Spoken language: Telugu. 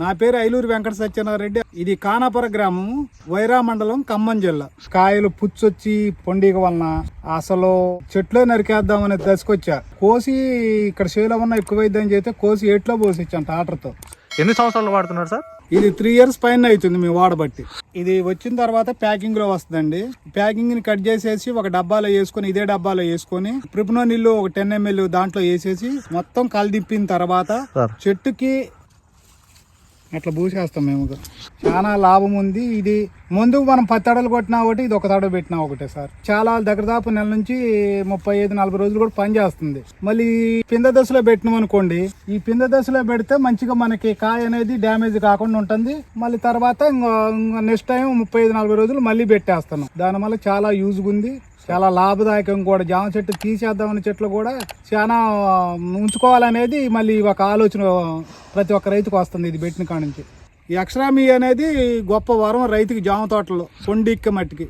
నా పేరు ఐలూరు వెంకట సత్యనారాయణ ఇది కానాపుర గ్రామం వైరా మండలం ఖమ్మం జిల్లా. కాయలు పుచ్చొచ్చి పొండిక వలన అసలు చెట్లే నరికేద్దామనే దశకొచ్చా. కోసి ఇక్కడ చేలో ఉన్న ఎక్కువైద్దని చెప్తే కోసి ఏట్లో పోసిచ్చాను టాటర్తో ఎన్ని సంవత్సరాలు వాడుతున్నారు సార్? ఇది త్రీ ఇయర్స్ పైన అవుతుంది మీ వాడబట్టి. ఇది వచ్చిన తర్వాత ప్యాకింగ్లో వస్తుందండి. ప్యాకింగ్ని కట్ చేసేసి ఒక డబ్బాలో వేసుకొని ఇదే డబ్బాలో వేసుకొని ప్రిప్నో నీళ్ళు ఒక టెన్ ఎంఎల్ దాంట్లో వేసేసి మొత్తం కలిదిప్పిన తర్వాత చెట్టుకి అట్లా పూసేస్తాం మేము చాలా లాభం ఉంది. ఇది ముందుకు మనం పది తడలు కొట్టినా ఒకటి ఇది ఒక తడ పెట్టినా ఒకటే సార్. చాలా దగ్గర దాపు నెల నుంచి ముప్పై ఐదు నలభై రోజులు కూడా పని చేస్తుంది. మళ్ళీ పింద దశలో పెట్టినాం అనుకోండి ఈ పింద దశలో పెడితే మంచిగా మనకి కాయ అనేది డ్యామేజ్ కాకుండా ఉంటుంది. మళ్ళీ తర్వాత నెక్స్ట్ టైం ముప్పై ఐదు నలభై రోజులు మళ్ళీ పెట్టేస్తాను. దానివల్ల చాలా యూజ్గా ఉంది. చాలా లాభదాయకం కూడా. జామ చెట్టు తీసేద్దామనే చెట్లు కూడా చాలా ఉంచుకోవాలనేది మళ్ళీ ఒక ఆలోచన ప్రతి ఒక్క రైతుకు వస్తుంది ఇది పెట్టిన కాడ నుంచి. ఈ అక్షరామి అనేది గొప్ప వరం రైతుకి జామ తోటలో పొండిక్క మట్టికి.